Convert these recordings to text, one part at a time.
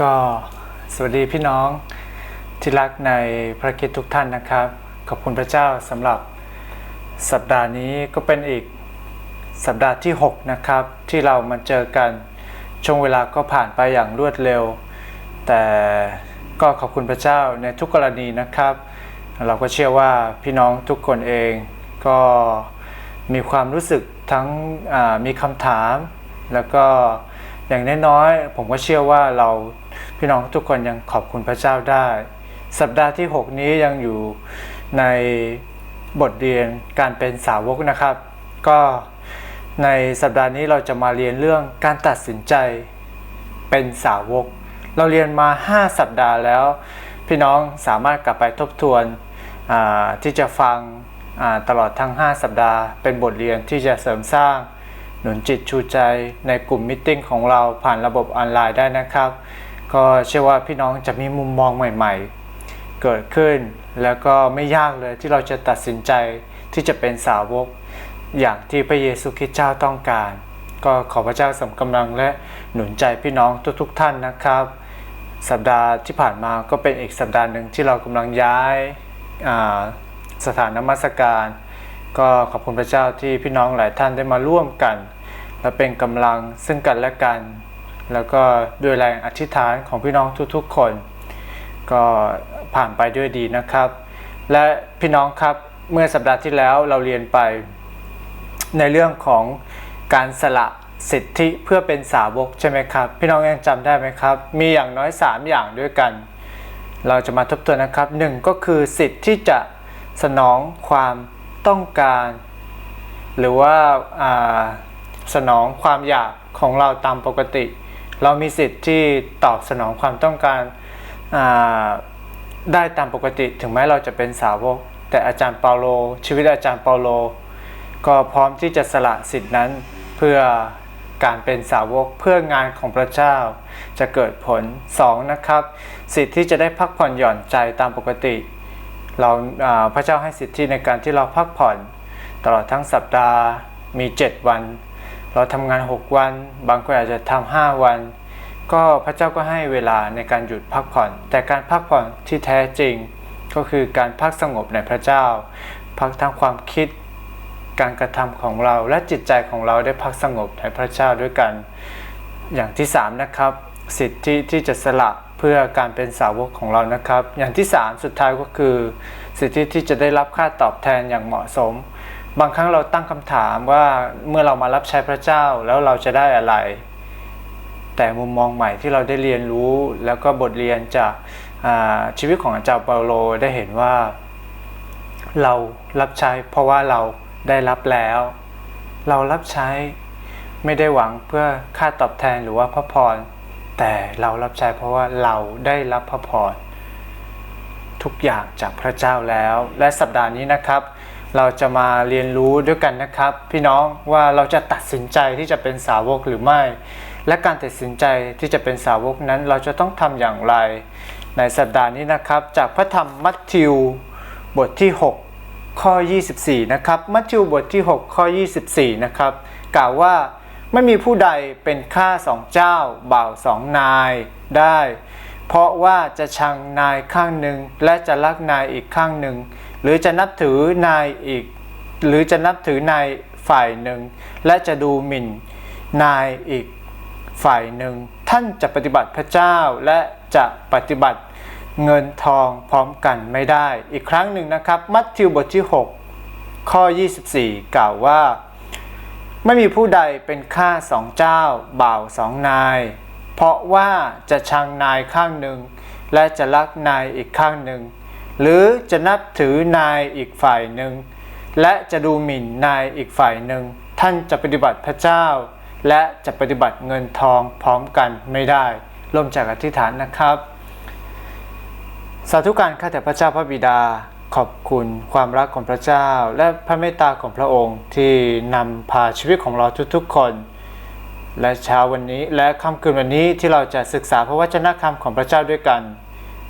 ก็สวัสดีพี่น้องที่รักในพระคิดทุกท่านนะครับ ขอบคุณพระเจ้าสำหรับสัปดาห์นี้ก็เป็นอีกสัปดาห์ที่ 6 นะครับ ที่เรามาเจอกันช่วงเวลาก็ผ่านไปอย่างรวดเร็ว แต่ก็ขอบคุณพระเจ้าในทุกกรณีนะครับ เราก็เชื่อว่าพี่น้องทุกคนเองก็มีความรู้สึกทั้งมีคำถาม แล้วก็อย่างน้อยๆผมก็เชื่อว่าเรา พี่น้องทุกคนยังขอบคุณพระเจ้าได้ สัปดาห์ที่ 6 นี้ยังอยู่ในบทเรียนการเป็นสาวกนะครับ ก็ในสัปดาห์นี้เราจะมาเรียนเรื่องการตัดสินใจเป็นสาวก เราเรียนมา 5 สัปดาห์แล้ว พี่น้องสามารถกลับไปทบทวนที่จะฟังตลอดทั้ง 5 สัปดาห์ เป็นบทเรียนที่จะเสริมสร้างหนุนจิตชูใจในกลุ่มมิทติ้งของเราผ่านระบบออนไลน์ได้นะครับ ก็เชื่อว่าพี่น้องจะมีมุมมองใหม่ ๆ เกิดขึ้น แล้วก็ไม่ยากเลยที่เราจะตัดสินใจที่จะเป็นสาวก อย่างที่พระเยซูคริสต์เจ้าต้องการ ก็ขอพระเจ้าสมกำลังและหนุนใจพี่น้องทุกๆท่านนะครับ สัปดาห์ที่ผ่านมาก็เป็นอีกสัปดาห์หนึ่งที่เรากำลังย้ายาสถานนมัสการ ก็ขอบคุณพระเจ้าที่พี่น้องหลายท่านได้มาร่วมกัน และเป็นกำลังซึ่งกันและกัน แล้วก็ด้วยแรงอธิษฐานของพี่น้องทุกๆคน ก็ผ่านไปด้วยดีนะครับ และพี่น้องครับเมื่อสัปดาห์ที่แล้วเราเรียนไป ในเรื่องของการสละสิทธิเพื่อเป็นสาวกใช่ไหมครับ พี่น้องยังจำได้ไหมครับ มีอย่างน้อย 3 อย่างด้วยกัน เราจะมาทบทวนนะครับหนึ่งก็คือสิทธิ์ที่จะสนองความต้องการ หรือว่าอ่าสนองความอยากของเราตามปกติ เรามีสิทธิ์ที่ตอบสนองความต้องการาได้ตามปกติถึงแม้เราจะเป็นสาวก แต่อาจารย์เปาโล ชีวิตอาจารย์เปาโล ก็พร้อมที่จะสละสิทธินั้นเพื่อการเป็นสาวกเพื่องานของพระเจ้า จะเกิดผล 2. นะครับ สิทธิที่จะได้พักผ่อนหย่อนใจตามปกติ เราอ่าพระเจ้าให้สิทธิในการที่เราพักผ่อน ตลอดทั้งสัปดาห์มี 7 วัน เราทำงาน 6 วัน บางคนอาจจะทำ5วัน ก็พระเจ้าก็ให้เวลาในการหยุดพักผ่อน แต่การพักผ่อนที่แท้จริง ก็คือการพักสงบในพระเจ้า พักทั้งความคิด การกระทำของเราและจิตใจของเราได้พักสงบในพระเจ้าด้วยกัน อย่างที่ 3 นะครับ สิทธิที่จะสละเพื่อการเป็นสาวกของเรานะครับ อย่างที่ 3 สุดท้ายก็คือ สิทธิที่จะได้รับค่าตอบแทนอย่างเหมาะสม บางครั้งเราตั้งคำถามว่าเมื่อเรามารับใช้พระเจ้าแล้วเราจะได้อะไร แต่มุมมองใหม่ที่เราได้เรียนรู้แล้วก็บทเรียนจากชีวิตของอาจารย์เปาโลได้เห็นว่าเรารับใช้เพราะว่าเราได้รับแล้ว เรารับใช้ไม่ได้หวังเพื่อค่าตอบแทนหรือว่าพระพร แต่เรารับใช้เพราะว่าเราได้รับพระพรทุกอย่างจากพระเจ้าแล้ว และสัปดาห์นี้นะครับ เราจะมาเรียนรู้ด้วยกันนะครับ พี่น้องว่าเราจะตัดสินใจที่จะเป็นสาวกหรือไม่ และการตัดสินใจที่จะเป็นสาวกนั้นเราจะต้องทำอย่างไร ในสัปดาห์นี้นะครับ จากพระธรรมมัทธิวบทที่ 6 ข้อ 24 นะครับ มัทธิวบทที่ 6 ข้อ 24 นะครับ กล่าวว่าไม่มีผู้ใดเป็นข้าสองเจ้า บ่าวสองนายได้ เพราะว่าจะชังนายข้างหนึ่งและจะรักนายอีกข้างหนึ่ง หรือจะนับถือนายอีก หรือจะนับถือนายฝ่ายหนึ่ง และจะดูหมิ่นนายอีกฝ่ายหนึ่ง ท่านจะปฏิบัติพระเจ้าและจะปฏิบัติเงินทองพร้อมกันไม่ได้ อีกครั้งหนึ่งนะครับ มัทธิวบทที่ 6 ข้อ 24 กล่าวว่า ไม่มีผู้ใดเป็นข้าสองเจ้า บ่าวสองนาย เพราะว่าจะชังนายข้างหนึ่ง และจะรักนายอีกข้างหนึ่ง หรือจะนับถือนายอีกฝ่ายหนึ่ง และจะดูหมิ่นนายอีกฝ่ายหนึ่ง ท่านจะปฏิบัติพระเจ้า และจะปฏิบัติเงินทองพร้อมกันไม่ได้ร่วมจากอธิษฐานนะครับ สาธุการข้าแต่พระเจ้าพระบิดาขอบคุณความรักของพระเจ้า และพระเมตตาของพระองค์ที่นำพาชีวิตของเราทุกๆคน และเช้าวันนี้และค่ำคืนวันนี้ที่เราจะศึกษาพระวจนะคำของพระเจ้าด้วยกัน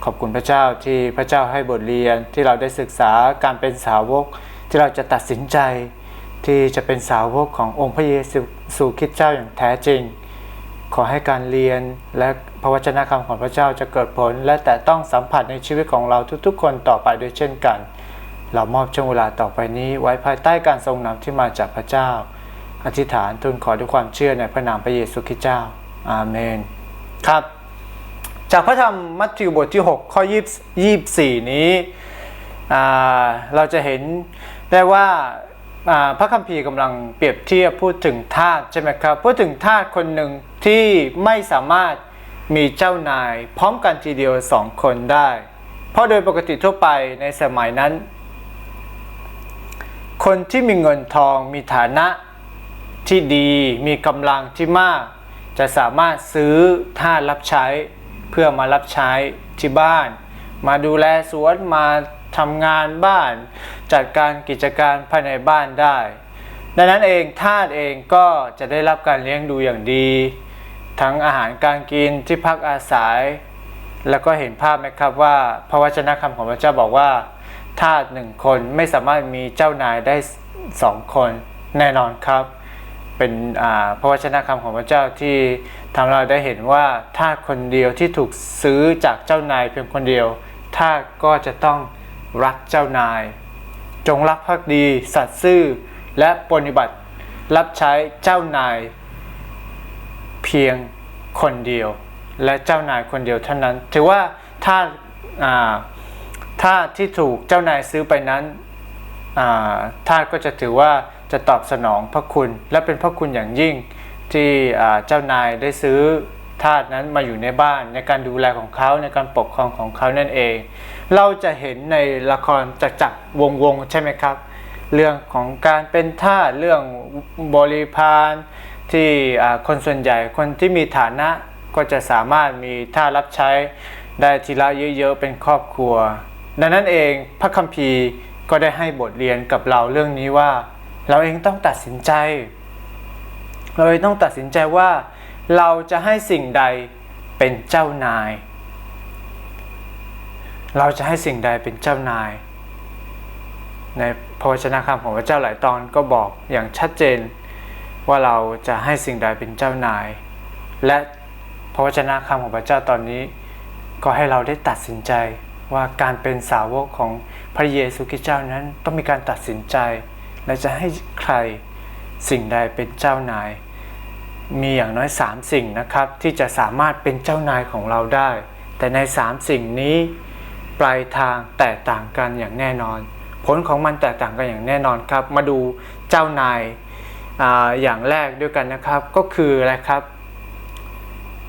ขอบคุณพระเจ้าที่พระเจ้าให้บทเรียนที่เราได้ศึกษาการเป็นสาวก ที่เราจะตัดสินใจ ที่จะเป็นสาวกขององค์พระเยซูคริสต์เจ้าอย่างแท้จริง ขอให้การเรียนและพระวจนะคำของพระเจ้าจะเกิดผล และแต่ต้องสัมผัสในชีวิตของเราทุกๆ คนต่อไปด้วยเช่นกัน เรามอบช่วงเวลาต่อไปนี้ไว้ภายใต้การทรงนำที่มาจากพระเจ้า อธิษฐานทูลขอด้วยความเชื่อในพระนามพระเยซูคริสต์เจ้า อาเมน ครับ จากพระธรรมมัทธิวบทที่ 6 ข้อ 24 นี้ เราจะเห็นได้ว่าอ่าพระคัมภีร์กำลังเปรียบเทียบพูดถึงทาสใช่ไหมครับ พูดถึงทาสคนหนึ่งที่ไม่สามารถมีเจ้านาย พร้อมกันทีเดียวสองคนได้ เพราะโดยปกติทั่วไปในสมัยนั้น คนที่มีเงินทองมีฐานะที่ดีมีกำลังที่มาก จะสามารถซื้อทาสรับใช้ เพื่อมารับใช้ที่บ้าน มาดูแลสวนมาทำงานบ้าน จัดการกิจการภายในบ้านได้ ดังนั้นเองทาสเองก็จะได้รับการเลี้ยงดูอย่างดี ทั้งอาหารการกินที่พักอาศัย แล้วก็เห็นภาพไหมครับว่าพระวจนะคำของพระเจ้าบอกว่าทาสหนึ่งคนไม่สามารถมีเจ้านายได้สองคนแน่นอนครับ เป็นพระวจนะคำของพระเจ้าที่ทำเราได้เห็นว่าทาคนเดียวที่ถูกซื้อจากเจ้านายเพียงคนเดียวทาก็จะต้องรักเจ้านาย จงรักภักดี สัตย์ซื่อและปฏิบัติรับใช้เจ้านาย เพียงคนเดียว และเจ้านายคนเดียวเท่านั้น ถือว่าถ้าอ่าถ้าที่ถูกเจ้านายซื้อไปนั้นอ่าก็จะถือว่า จะตอบสนองพระคุณ และเป็นพระคุณอย่างยิ่งที่เจ้านายได้ซื้อทาสนั้นมาอยู่ในบ้านในการดูแลของเขาในการปกครองของเขานั่นเอง เราจะเห็นในละครจักจักรวงวงใช่ไหมครับ เรื่องของการเป็นทาสเรื่องบริพารที่คนส่วนใหญ่คนที่มีฐานะก็จะสามารถมีท่ารับใช้ได้ทีละเยอะๆเป็นครอบครัว ดังนั้นเองพระคัมภีร์ก็ได้ให้บทเรียนกับเราเรื่องนี้ว่า เราเองต้องตัดสินใจ เราเองต้องตัดสินใจว่า เราจะให้สิ่งใดเป็นเจ้านาย เราจะให้สิ่งใดเป็นเจ้านาย ในพระวจนะคำของพระเจ้าหลายตอนก็บอกอย่างชัดเจนว่าเราจะให้สิ่งใดเป็นเจ้านาย และพระวจนะคำของพระเจ้าตอนนี้ ก็ให้เราได้ตัดสินใจว่าการเป็นสาวกของพระเยซูคริสต์เจ้านั้นต้องมีการตัดสินใจ และจะให้ใครสิ่งใดเป็นเจ้านาย มีอย่างน้อย 3 สิ่งนะครับ ที่จะสามารถเป็นเจ้านายของเราได้ แต่ใน 3 สิ่งนี้ ปลายทางแตกต่างกันอย่างแน่นอน ผลของมันแตกต่างกันอย่างแน่นอนครับ มาดูเจ้านายออย่างแรกด้วยกันนะครับก็คืออะไรครับ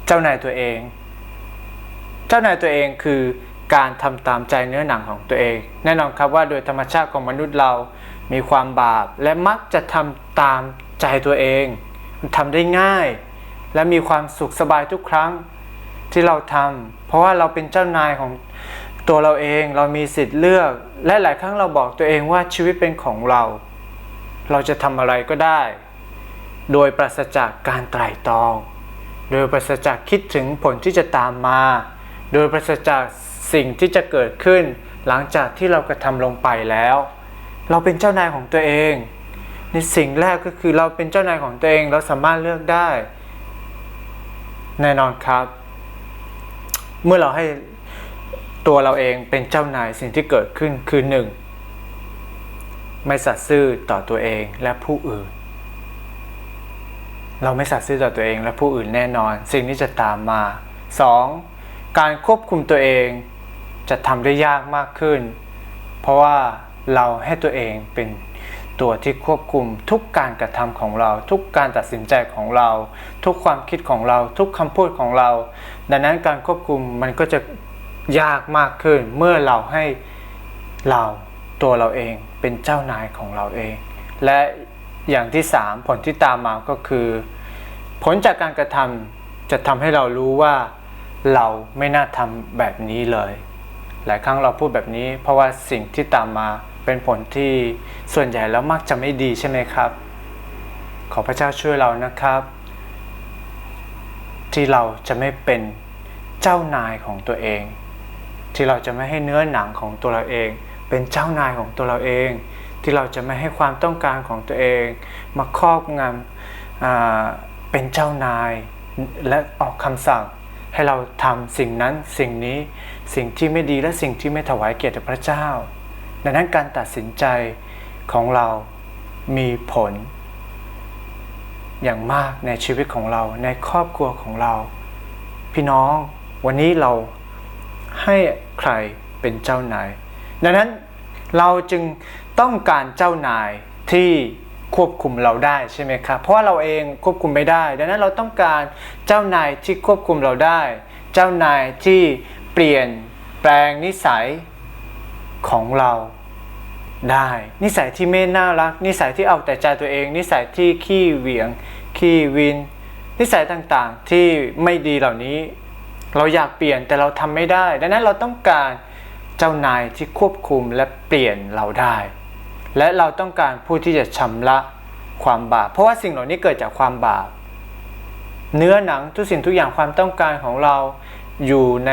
เจ้านายตัวเอง เจ้านายตัวเองคือการทำตามใจเนื้อหนังของตัวเอง แน่นอนครับว่าโดยธรรมชาติของมนุษย์เรา มีความบาปและมักจะทำตามใจตัวเองมันทำได้ง่าย และมีความสุขสบายทุกครั้งที่เราทำเพราะว่าเราเป็นเจ้านายของตัวเราเองเรามีสิทธิ์เลือก และหลายครั้งเราบอกตัวเองว่าชีวิตเป็นของเรา เราจะทำอะไรก็ได้ โดยปราศจากการไตร่ตรอง โดยปราศจากคิดถึงผลที่จะตามมา โดยปราศจากสิ่งที่จะเกิดขึ้น หลังจากที่เรากระทำลงไปแล้ว เราเป็นเจ้านายของตัวเอง ในสิ่งแรกก็คือเราเป็นเจ้านายของตัวเอง เราสามารถเลือกได้ แน่นอนครับ เมื่อเราให้ตัวเราเองเป็นเจ้านายสิ่งที่เกิดขึ้นคือหนึ่งไม่สัตย์ซื่อต่อตัวเองและผู้อื่น เราไม่สัตย์ซื่อต่อตัวเองและผู้อื่นแน่นอน สิ่งที่จะตามมา 2. การควบคุมตัวเองจะทำได้ยากมากขึ้น เพราะว่า เราให้ตัวเองเป็นตัวที่ควบคุมทุกการกระทำของเรา ทุกการตัดสินใจของเรา ทุกความคิดของเรา ทุกคำพูดของเรา ดังนั้นการควบคุมมันก็จะยากมากขึ้นเมื่อเราให้เราตัวเราเองเป็นเจ้านายของเราเอง และอย่างที่สามผลที่ตามมาก็คือ ผลจากการกระทำจะทำให้เรารู้ว่าเราไม่น่าทำแบบนี้เลย หลายครั้งเราพูดแบบนี้ เพราะว่าสิ่งที่ตามมา เป็นผลที่ส่วนใหญ่แล้วมักจะไม่ดีใช่ไหมครับ ขอพระเจ้าช่วยเรานะครับ ที่เราจะไม่เป็นเจ้านายของตัวเอง ที่เราจะไม่ให้เนื้อหนังของตัวเราเอง เป็นเจ้านายของตัวเราเอง ที่เราจะไม่ให้ความต้องการของตัวเอง มาครอบงำเป็นเจ้านายและออกคำสั่งให้เราทำสิ่งนั้นสิ่งนี้สิ่งที่ไม่ดีและสิ่งที่ไม่ถวายเกียรติพระเจ้า ดังนั้นการตัดสินใจของเรามีผล อย่างมากในชีวิตของเราในครอบครัวของเรา พี่น้องวันนี้เราให้ใครเป็นเจ้านาย ดังนั้นเราจึงต้องการเจ้านายที่ควบคุมเราได้ใช่ไหมครับ เพราะว่าเราเองควบคุมไม่ได้ ดังนั้นเราต้องการเจ้านายที่ควบคุมเราได้ เจ้านายที่เปลี่ยนแปลงนิสัย ของเราได้ นิสัยที่ไม่น่ารัก นิสัยที่เอาแต่ใจตัวเอง นิสัยที่ขี้เหวี่ยง ขี้วิน นิสัยต่างๆที่ไม่ดีเหล่านี้ เราอยากเปลี่ยนแต่เราทำไม่ได้ ดังนั้นเราต้องการเจ้านายที่ควบคุมและเปลี่ยนเราได้ และเราต้องการผู้ที่จะชำระความบาป เพราะว่าสิ่งเหล่านี้เกิดจากความบาป เนื้อหนังทุกสิ่งทุกอย่างความต้องการของเรา อยู่ใน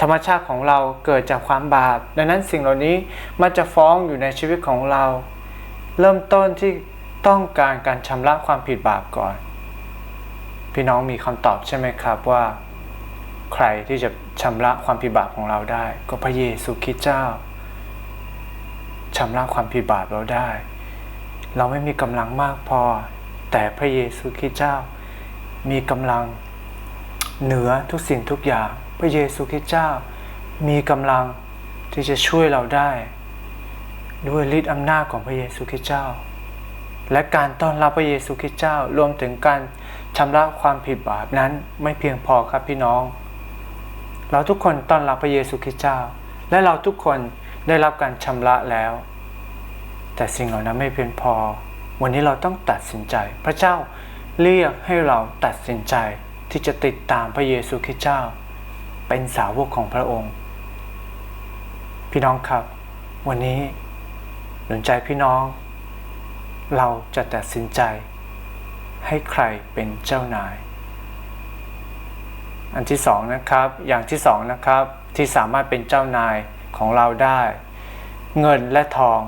ธรรมชาติของเราเกิดจากความบาป ดังนั้นสิ่งเหล่านี้มันจะฟ้องอยู่ในชีวิตของเรา เริ่มต้นที่ต้องการการชำระความผิดบาปก่อน พี่น้องมีคำตอบใช่ไหมครับว่า ใครที่จะชำระความผิดบาปของเราได้ ก็พระเยซูคริสต์เจ้าชำระความผิดบาปเราได้ เราไม่มีกำลังมากพอ แต่พระเยซูคริสต์เจ้ามีกำลัง เหนือทุกสิ่งทุกอย่าง พระเยซูคริสต์เจ้า มีกำลังที่จะช่วยเราได้ ด้วยฤทธิ์อำนาจของพระเยซูคริสต์เจ้า และการต้อนรับพระเยซูคริสต์เจ้ารวมถึงการชำระความผิดบาปนั้นไม่เพียงพอครับพี่น้อง เราทุกคนต้อนรับพระเยซูคริสต์เจ้า และเราทุกคนได้รับการชำระแล้ว แต่สิ่งเหล่านั้นไม่เพียงพอ วันนี้เราต้องตัดสินใจ พระเจ้าเรียกให้เราตัดสินใจ ที่จะติดตามพระเยซูคริสต์เจ้า เป็นสาวกของพระองค์ พี่น้องครับ วันนี้หนุนใจพี่น้อง เราจะตัดสินใจ ให้ใครเป็นเจ้านาย อันที่สองนะครับ อย่างที่สองนะครับที่สามารถเป็นเจ้านายของเราได้ เงินและทอง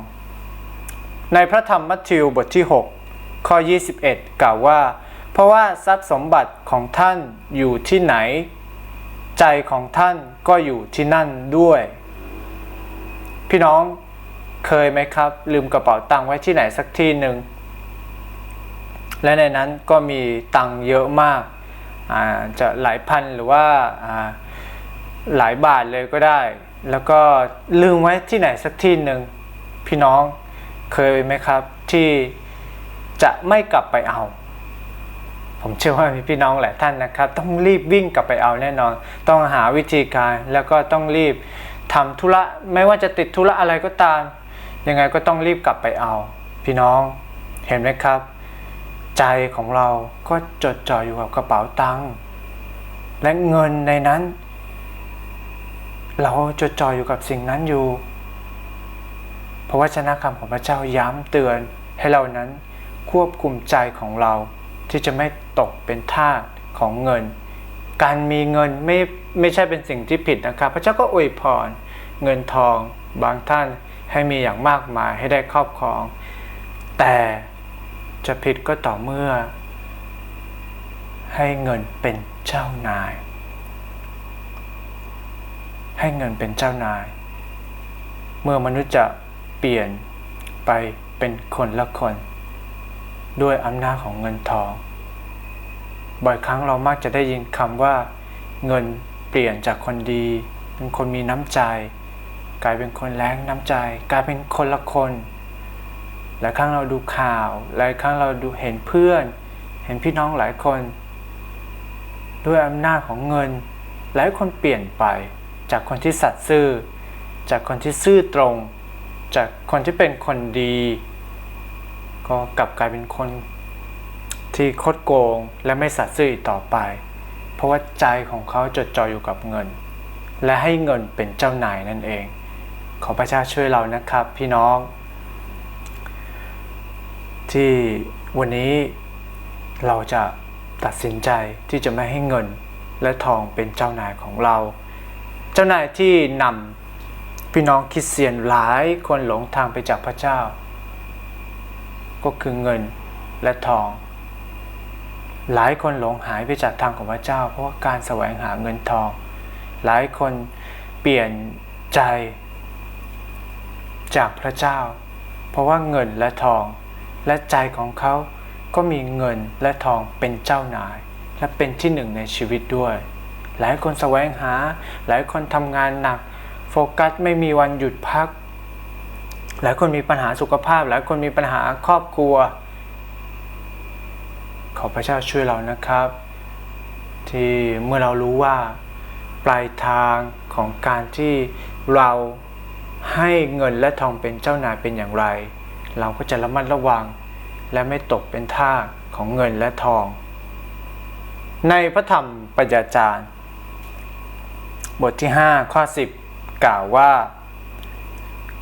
ในพระธรรมมัทธิวบทที่ 6 ข้อ 21 กล่าวว่า เพราะว่าทรัพย์สมบัติของท่านอยู่ที่ไหน ใจของท่านก็อยู่ที่นั่นด้วย พี่น้องเคยไหมครับ ลืมกระเป๋าตังค์ไว้ที่ไหนสักที่หนึ่งและในนั้นก็มีตังค์เยอะมากาจะหลายพันหรือว่าหลายบาทเลยก็ได้ แล้วก็ลืมไว้ที่ไหนสักที่หนึ่งพี่น้องเคยไหมครับที่จะไม่กลับไปเอา ผมเชื่อว่ามีพี่น้องหลายท่านนะครับ ต้องรีบวิ่งกลับไปเอาแน่นอน ต้องหาวิธีการแล้วก็ต้องรีบทำธุระไม่ว่าจะติดธุระอะไรก็ตาม ยังไงก็ต้องรีบกลับไปเอา พี่น้องเห็นไหมครับ ใจของเราก็จดจ่ออยู่กับกระเป๋าตังค์และเงินในนั้น เราจดจ่ออยู่กับสิ่งนั้นอยู่ เพราะว่าชนะคำของพระเจ้าย้ำเตือนให้เรานั้นควบคุมใจของเรา ที่จะไม่ตกเป็นทาสของเงิน การมีเงินไม่ไม่ใช่เป็นสิ่งที่ผิดนะครับ พระเจ้าก็อวยพรเงินทองบางท่านให้มีอย่างมากมายให้ได้ครอบครอง แต่จะผิดก็ต่อเมื่อ ให้เงินเป็นเจ้านาย ให้เงินเป็นเจ้านาย เมื่อมนุษย์จะเปลี่ยนไปเป็นคนละคน ด้วยอำนาจของเงินทอง บ่อยครั้งเรามักจะได้ยินคำว่า เงินเปลี่ยนจากคนดี เป็นคนมีน้ำใจ กลายเป็นคนแรงน้ำใจ กลายเป็นคนละคนหลายครั้งเราดูข่าว หลายครั้งเราดูเห็นเพื่อน เห็นพี่น้องหลายคน ด้วยอำนาจของเงิน หลายคนเปลี่ยนไป จากคนที่สัตย์ซื่อ จากคนที่ซื่อตรง จากคนที่เป็นคนดี ก็กลับกลายเป็นคนที่คดโกงและไม่สัตย์ซื่ออีกต่อไป เพราะว่าใจของเขาจดจ่ออยู่กับเงิน และให้เงินเป็นเจ้านายนั่นเอง ขอพระเจ้าช่วยเรานะครับ พี่น้อง ที่วันนี้เราจะตัดสินใจที่จะไม่ให้เงินและทองเป็นเจ้านายของเรา เจ้านายที่นำพี่น้องคริสเตียนหลายคนหลงทางไปจากพระเจ้า ก็คือเงินและทอง หลายคนหลงหายไปจากทางของพระเจ้า เพราะว่าการแสวงหาเงินทอง หลายคนเปลี่ยนใจจากพระเจ้า เพราะว่าเงินและทอง และใจของเขาก็มีเงินและทองเป็นเจ้านาย และเป็นที่หนึ่งในชีวิตด้วย หลายคนแสวงหา หลายคนทำงานหนัก โฟกัสไม่มีวันหยุดพัก หลายคนมีปัญหาสุขภาพ หลายคนมีปัญหาครอบครัว ขอพระเจ้าช่วยเรานะครับ ที่เมื่อเรารู้ว่าปลายทางของการที่เราให้เงินและทองเป็นเจ้านายเป็นอย่างไร เราก็จะระมัดระวัง และไม่ตกเป็นท่าของเงินและทอง ในพระธรรมปัญญาจารย์ บทที่ 5 ข้อ 10 กล่าวว่า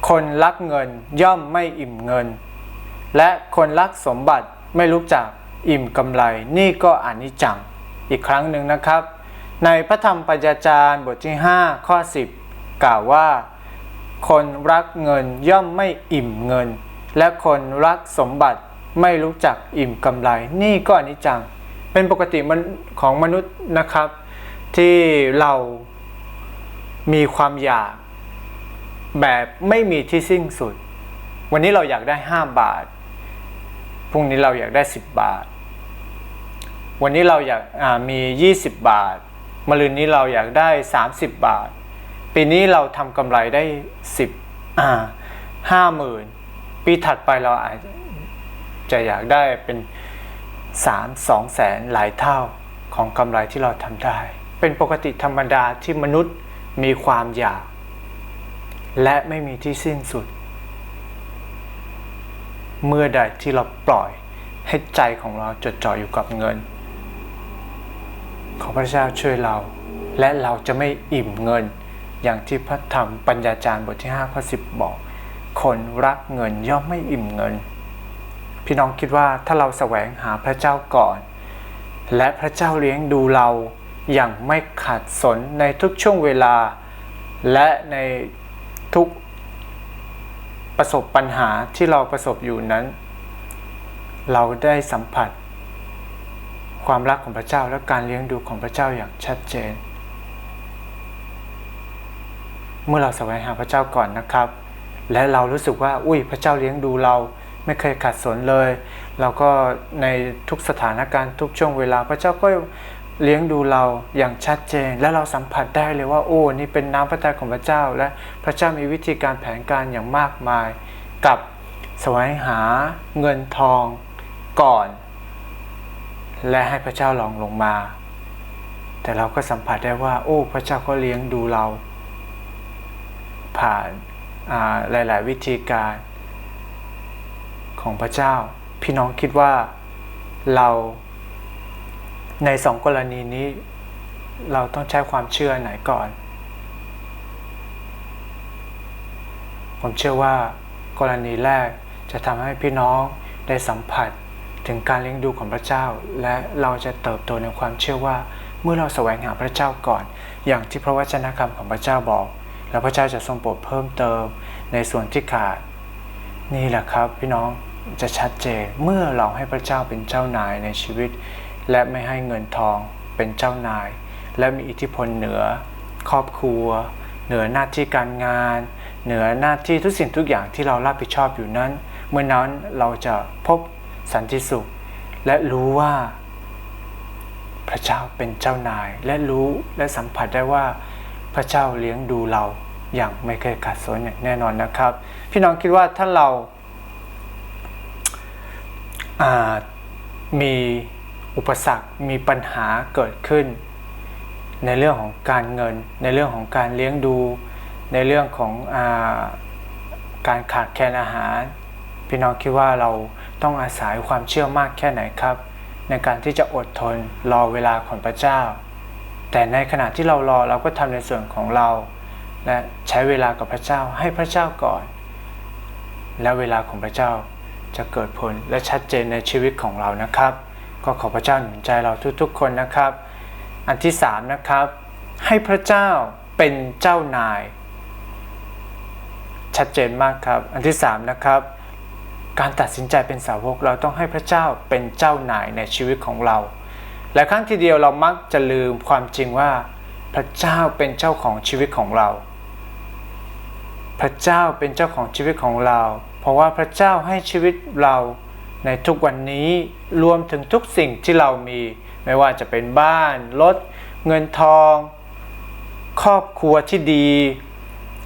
คนรักเงินย่อมไม่อิ่มเงิน และคนรักสมบัติไม่รู้จักอิ่มกำไรนี่ก็อนิจจัง อีกครั้งหนึ่งนะครับ ในพระธรรมปัญญาจารย์บทที่ 5 ข้อ 10 กล่าวว่า คนรักเงินย่อมไม่อิ่มเงิน และคนรักสมบัติไม่รู้จักอิ่มกำไร นี่ก็อนิจจัง เป็นปกติของมนุษย์นะครับ ที่เรามีความอยาก แบบไม่มีที่สิ้นสุด วันนี้เราอยากได้ 5 บาท พรุ่งนี้เราอยากได้ 10 บาท วันนี้เราอยากามี 20 บาทมะรืนนี้เราอยากได้ 30 บาท ปีนี้เราทำกำไรได้ 10อ่าห้าหมื่นปีถัดไปเราอาจจะอยากได้เป็น3 2แสนหลายเท่าของกำไรที่เราทำได้ เป็นปกติธรรมดาที่มนุษย์มีความอยาก และไม่มีที่สิ้นสุด เมื่อใดที่เราปล่อยให้ใจของเราจดจ่ออยู่กับเงิน ขอพระเจ้าช่วยเรา และเราจะไม่อิ่มเงิน อย่างที่พระธรรมปัญญาจารย์บทที่5ข้อ10 บอก คนรักเงินย่อมไม่อิ่มเงิน พี่น้องคิดว่าถ้าเราแสวงหาพระเจ้าก่อน และพระเจ้าเลี้ยงดูเราอย่างไม่ขาดสนในทุกช่วงเวลา และใน ทุกประสบปัญหาที่เราประสบอยู่นั้น เราได้สัมผัส ความรักของพระเจ้าและการเลี้ยงดูของพระเจ้าอย่างชัดเจน เมื่อเราแสวงหาพระเจ้าก่อนนะครับ และเรารู้สึกว่า อุ้ยพระเจ้าเลี้ยงดูเราไม่เคยขัดสนเลย เราก็ในทุกสถานการณ์ทุกช่วงเวลาพระเจ้าก็ เลี้ยงดูเราอย่างชัดเจน และเราสัมผัสได้เลยว่าโอ้นี่เป็นน้ำพระทัยของพระเจ้า และพระเจ้ามีวิธีการแผนการอย่างมากมาย กับแสวงหาเงินทองก่อน และให้พระเจ้าลองลงมา แต่เราก็สัมผัสได้ว่า โอ้ พระเจ้าก็เลี้ยงดูเรา ผ่านหลาย ๆ วิธีการ ของพระเจ้า พี่น้องคิดว่าเรา ในสองกรณีนี้ เราต้องใช้ความเชื่อไหนก่อน ผมเชื่อว่ากรณีแรกจะทำให้พี่น้องได้สัมผัสถึงการเลี้ยงดูของพระเจ้า และเราจะเติบโตในความเชื่อว่าเมื่อเราแสวงหาพระเจ้าก่อน อย่างที่พระวจนะคำของพระเจ้าบอก แล้วพระเจ้าจะทรงโปรดเพิ่มเติมในส่วนที่ขาด นี่แหละครับ พี่น้องจะชัดเจนเมื่อเราให้พระเจ้าเป็นเจ้านายในชีวิต และไม่ให้เงินทองเป็นเจ้านาย และมีอิทธิพลเหนือ ครอบครัว เหนือหน้าที่การงาน เหนือหน้าที่ทุกสิ่งทุกอย่างที่เรารับผิดชอบอยู่นั้น เมื่อนั้นเราจะพบสันติสุข และรู้ว่า พระเจ้าเป็นเจ้านายและรู้และสัมผัสได้ว่าพระเจ้าเลี้ยงดูเราอย่างไม่เคยขาดสนอย่างแน่นอนนะครับ พี่น้องคิดว่าถ้าเรามี อุปสรรคมีปัญหาเกิดขึ้น ในเรื่องของการเงิน ในเรื่องของการเลี้ยงดู ในเรื่องของอาการขาดแคลนอาหาร พี่น้องคิดว่าเราต้องอาศัยความเชื่อมากแค่ไหนครับ ในการที่จะอดทนรอเวลาของพระเจ้า แต่ในขณะที่เรารอเราก็ทำในส่วนของเรา และใช้เวลากับพระเจ้าให้พระเจ้าก่อน และเวลาของพระเจ้าจะเกิดผลและชัดเจนในชีวิตของเรานะครับ ก็ขอพระเจ้าหนุนใจเราทุกๆคนนะครับ อันที่สามนะครับ ให้พระเจ้าเป็นเจ้านาย ชัดเจนมากครับ อันที่สามนะครับ การตัดสินใจเป็นสาวกเราต้องให้พระเจ้าเป็นเจ้านายในชีวิตของเราและครั้งทีเดียวเรามักจะลืมความจริงว่า พระเจ้าเป็นเจ้าของชีวิตของเรา พระเจ้าเป็นเจ้าของชีวิตของเรา เพราะว่าพระเจ้าให้ชีวิตเรา ในทุกวันนี้รวมถึงทุกสิ่งที่เรามี ไม่ว่าจะเป็นบ้าน รถ เงินทอง ครอบครัวที่ดี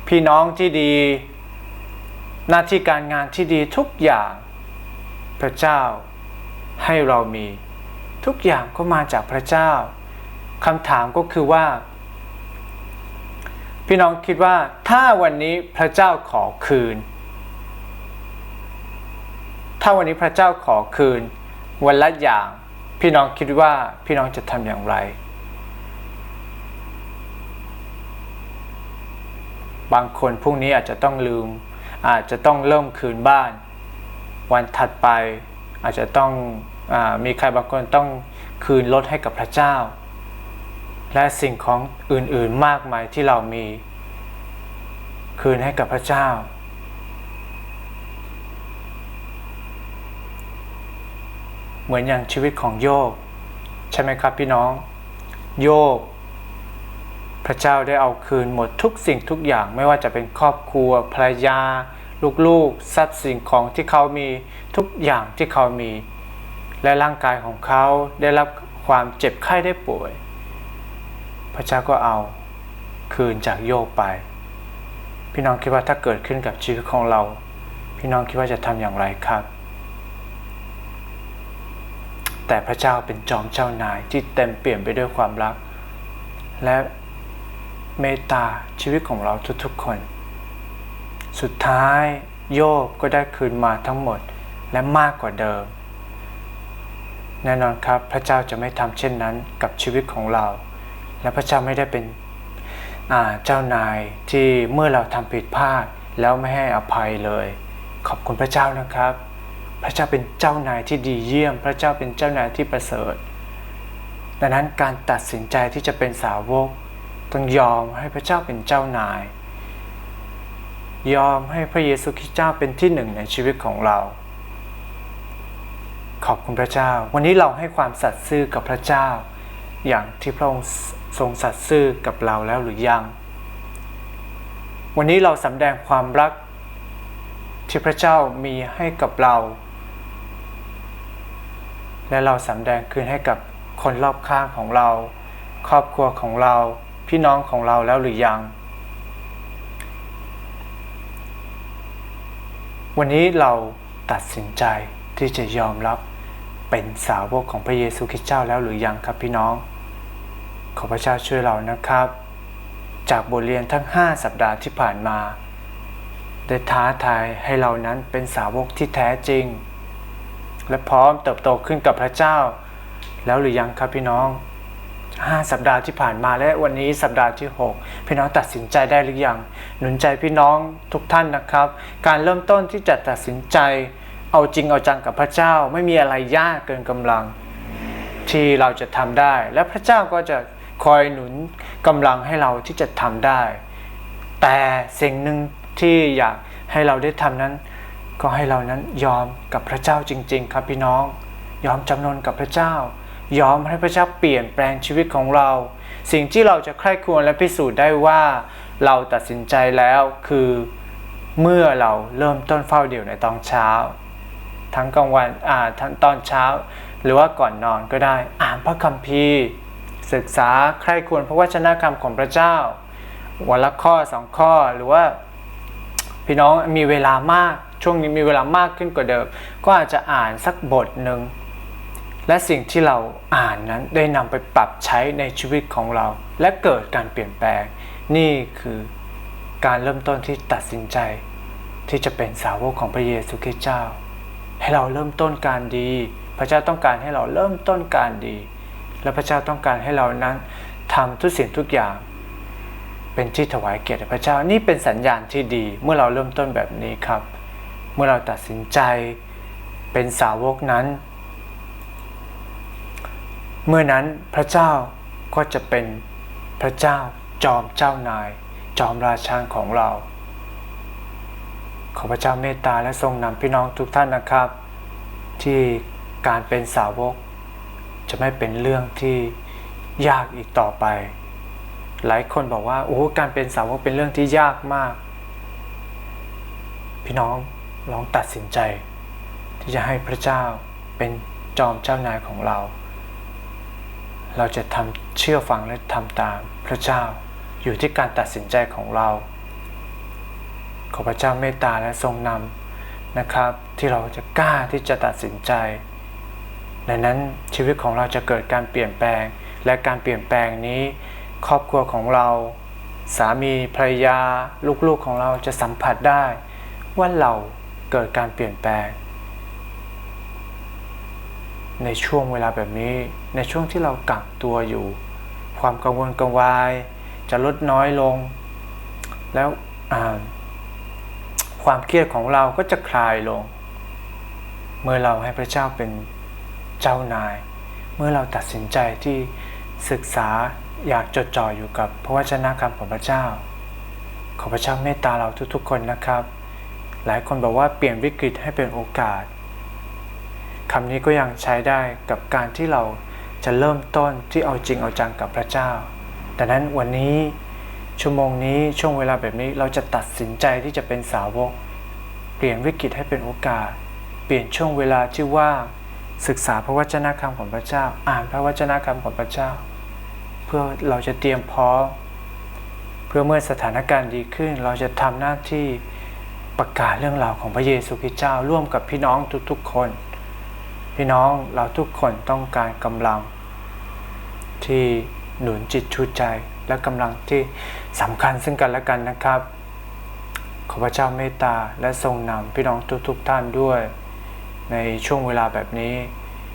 พี่น้องที่ดี หน้าที่การงานที่ดีทุกอย่าง พระเจ้าให้เรามี ทุกอย่างก็มาจากพระเจ้าคำถามก็คือว่า พี่น้องคิดว่าถ้าวันนี้พระเจ้าขอคืน ถ้าวันนี้พระเจ้าขอคืน วันละอย่าง พี่น้องคิดว่าพี่น้องจะทำอย่างไร บางคนพรุ่งนี้อาจจะต้องลืม อาจจะต้องเริ่มคืนบ้าน วันถัดไปอาจจะต้องอมีใครบางคนต้องคืนรถให้กับพระเจ้า และสิ่งของอื่นๆมากมายที่เรามี คืนให้กับพระเจ้า เหมือนอย่างชีวิตของโยบใช่ไหมครับพี่น้อง โยบพระเจ้าได้เอาคืนหมดทุกสิ่งทุกอย่างไม่ว่าจะเป็นครอบครัวภรรยา ลูกๆ ทรัพย์สินของที่เขามีทุกอย่างที่เขามี และร่างกายของเขาได้รับความเจ็บไข้ได้ป่วย พระเจ้าก็เอาคืนจากโยบไป พี่น้องคิดว่าถ้าเกิดขึ้นกับชีวิตของเรา พี่น้องคิดว่าจะทำอย่างไรครับ แต่พระเจ้าเป็นจอมเจ้านายที่เต็มเปลี่ยนไปด้วยความรัก และเมตตาชีวิตของเราทุกๆคน สุดท้ายโยบก็ได้คืนมาทั้งหมดและมากกว่าเดิม แน่นอนครับพระเจ้าจะไม่ทำเช่นนั้นกับชีวิตของเรา และพระเจ้าไม่ได้เป็นเจ้านายที่เมื่อเราทำผิดพลาดแล้วไม่ให้อภัยเลย ขอบคุณพระเจ้านะครับ พระเจ้าเป็นเจ้านายที่ดีเยี่ยม พระเจ้าเป็นเจ้านายที่ประเสริฐ ดังนั้นการตัดสินใจที่จะเป็นสาวก ต้องยอมให้พระเจ้าเป็นเจ้านาย ยอมให้พระเยซูคริสต์เจ้าเป็นที่หนึ่งในชีวิตของเรา ขอบคุณพระเจ้า วันนี้เราให้ความสัตย์ซื่อกับพระเจ้า อย่างที่พระองค์ทรงสัตย์ซื่อกับเราแล้วหรือยัง วันนี้เราสำแดงความรักที่พระเจ้ามีให้กับเรา และเราสำแดงคืนให้กับคนรอบข้างของเรา ครอบครัวของเรา พี่น้องของเราแล้วหรือยัง วันนี้เราตัดสินใจที่จะยอมรับเป็นสาวกของพระเยซูคริสต์เจ้าแล้วหรือยังครับพี่น้อง ขอพระเจ้าช่วยเรานะครับ จากบทเรียนทั้ง 5 สัปดาห์ที่ผ่านมา ได้ท้าทายให้เรานั้นเป็นสาวกที่แท้จริง และพร้อมเติบโตขึ้นกับพระเจ้า แล้วหรือยังครับพี่น้อง 5 สัปดาห์ที่ผ่านมาและวันนี้สัปดาห์ที่ 6 พี่น้องตัดสินใจได้หรือยัง หนุนใจพี่น้องทุกท่านนะครับ การเริ่มต้นที่จะตัดสินใจ เอาจริงเอาจังกับพระเจ้า ไม่มีอะไรยากเกินกำลัง ที่เราจะทำได้ และพระเจ้าก็จะคอยหนุนกำลังให้เราที่จะทำได้ แต่สิ่งหนึ่งที่อยากให้เราได้ทำนั้น ก็ให้เรานั้นยอมกับพระเจ้าจริง ๆ ครับพี่น้อง ยอมจำนนกับพระเจ้า ยอมให้พระเจ้าเปลี่ยนแปลงชีวิตของเรา สิ่งที่เราจะใคร่ควรและพิสูจน์ได้ว่า เราตัดสินใจแล้วคือเมื่อเราเริ่มต้นเฝ้าเดี่ยวในตอนเช้า ทั้งกลางวันอ่าทั้งตอนเช้า หรือว่าก่อนนอนก็ได้ อ่านพระคัมภีร์ ศึกษาใคร่ควรพระวจนะคำของพระเจ้า วันละข้อสองข้อหรือว่า พี่น้องมีเวลามาก ช่วงนี้มีเวลามากขึ้นกว่าเดิม ก็อาจจะอ่านสักบทหนึ่งและสิ่งที่เราอ่านนั้นได้นำไปปรับใช้ในชีวิตของเรา และเกิดการเปลี่ยนแปลง นี่คือการเริ่มต้นที่ตัดสินใจ ที่จะเป็นสาวกของพระเยซูคริสต์เจ้า ให้เราเริ่มต้นการดี พระเจ้าต้องการให้เราเริ่มต้นการดี และพระเจ้าต้องการให้เรานั้นทำทุกสิ่งทุกอย่าง เป็นที่ถวายเกียรติพระเจ้านี่เป็นสัญญาณที่ดีเมื่อเราเริ่มต้นแบบนี้ครับ มื่อเราตัดสินใจเป็นสาวกนั้น เมื่อนั้นพระเจ้าก็จะเป็นพระเจ้าจอมเจ้านาย จอมราชาของเรา ขอพระเจ้าเมตตาและทรงนำพี่น้องทุกท่านนะครับ ที่การเป็นสาวก จะไม่เป็นเรื่องที่ยากอีกต่อไป หลายคนบอกว่าโอ้การเป็นสาวกเป็นเรื่องที่ยากมาก พี่น้อง ลองตัดสินใจ ที่จะให้พระเจ้าเป็นจอมเจ้านายของเรา เราจะทำเชื่อฟังและทำตามพระเจ้าอยู่ที่การตัดสินใจของเรา ขอพระเจ้าเมตตาและทรงนำนะครับ ที่เราจะกล้าที่จะตัดสินใจดังนั้นชีวิตของเราจะเกิดการเปลี่ยนแปลง และการเปลี่ยนแปลงนี้ ครอบครัวของเรา สามีภรรยา ลูกๆของเราจะสัมผัสได้ ว่าเรา เกิดการเปลี่ยนแปลง ในช่วงเวลาแบบนี้ ในช่วงที่เรากักตัวอยู่ ความกังวลกังวาย จะลดน้อยลง แล้วความเครียดของเราก็จะคลายลง เมื่อเราให้พระเจ้าเป็นเจ้านาย เมื่อเราตัดสินใจที่ศึกษาอยากจดจ่ออยู่กับพระวจนะคำของพระเจ้า ขอพระเจ้าเมตตาเราทุกๆคนนะครับ หลายคนบอกว่าเปลี่ยนวิกฤตให้เป็นโอกาสคำนี้ก็ยังใช้ได้กับการที่เราจะเริ่มต้นที่เอาจริงเอาจังกับพระเจ้าดังนั้นวันนี้ชั่วโมงนี้ช่วงเวลาแบบนี้เราจะตัดสินใจที่จะเป็นสาวก เปลี่ยนวิกฤตให้เป็นโอกาส เปลี่ยนช่วงเวลาที่ว่าศึกษาพระวจนะคำของพระเจ้า อ่านพระวจนะคำของพระเจ้า เพื่อเราจะเตรียมพร้อมเพื่อเมื่อสถานการณ์ดีขึ้น เราจะทำหน้าที่ ประกาศเรื่องราวของพระเยซูคริสต์เจ้าร่วมกับพี่น้องทุกๆคน พี่น้องเราทุกคนต้องการกำลัง ที่หนุนจิตชูใจและกำลังที่สำคัญซึ่งกันและกันนะครับ ขอพระเจ้าเมตตาและทรงนำพี่น้องทุกๆท่านด้วย ในช่วงเวลาแบบนี้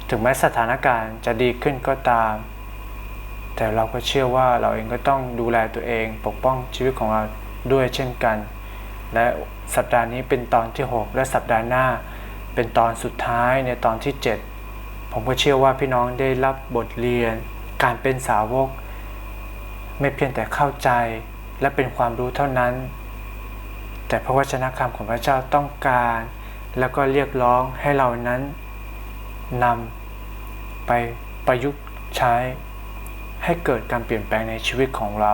ถึงแม้สถานการณ์จะดีขึ้นก็ตาม แต่เราก็เชื่อว่าเราเองก็ต้องดูแลตัวเองปกป้องชีวิตของเราด้วยเช่นกัน และสัปดาห์นี้เป็นตอนที่ 6 และสัปดาห์หน้า เป็นตอนสุดท้ายในตอนที่ 7 ผมก็เชื่อว่าพี่น้องได้รับบทเรียน การเป็นสาวก ไม่เพียงแต่เข้าใจและเป็นความรู้เท่านั้น แต่พระวจนะคำของพระเจ้าต้องการ แล้วก็เรียกร้องให้เรานั้นนำไปประยุกต์ใช้ให้เกิดการเปลี่ยนแปลงในชีวิตของเรา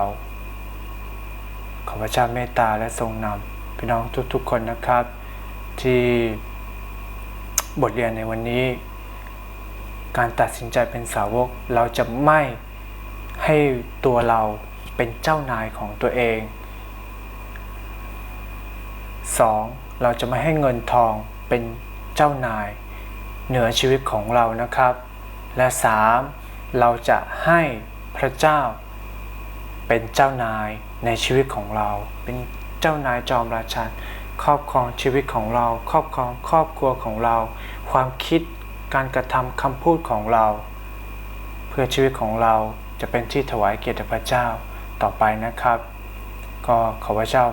ขอพระเจ้าเมตตาและทรงนำ พี่น้องทุกๆคนนะครับ ที่บทเรียนในวันนี้ การตัดสินใจเป็นสาวก เราจะไม่ให้ตัวเราเป็นเจ้านายของตัวเอง 2. เราจะไม่ให้เงินทองเป็นเจ้านาย เหนือชีวิตของเรานะครับ และ 3. เราจะให้พระเจ้า เป็นเจ้านายในชีวิตของเรา เป็น เจ้านายจอมราชันครอบครองชีวิตของเรา ครอบครองครอบครัวของเรา ความคิดการกระทำคำพูดของเรา เพื่อชีวิตของเราจะเป็นที่ถวายเกียรติพระเจ้าต่อไปนะครับ ก็ขอพระเจ้า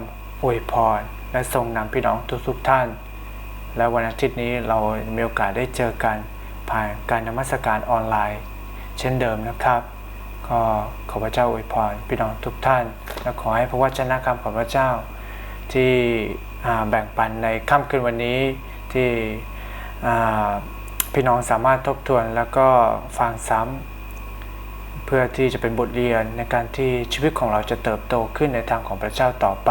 อวยพรและทรงนำพี่น้องทุกๆทท่าน และวันอาทิตย์นี้เรามีโอกาสได้เจอกันผ่านการนมัสการออนไลน์ เช่นเดิมนะครับ ก็ขอพระเจ้าอวยพรพี่น้องทุกท่าน และขอให้พระวจนะคำของพระเจ้า ที่แบ่งปันในค่ำคืนวันนี้ที่พี่น้องสามารถทบทวนแล้วก็ฟังซ้ำเพื่อที่จะเป็นบทเรียนในการที่ชีวิตของเราจะเติบโตขึ้นในทางของพระเจ้าต่อไป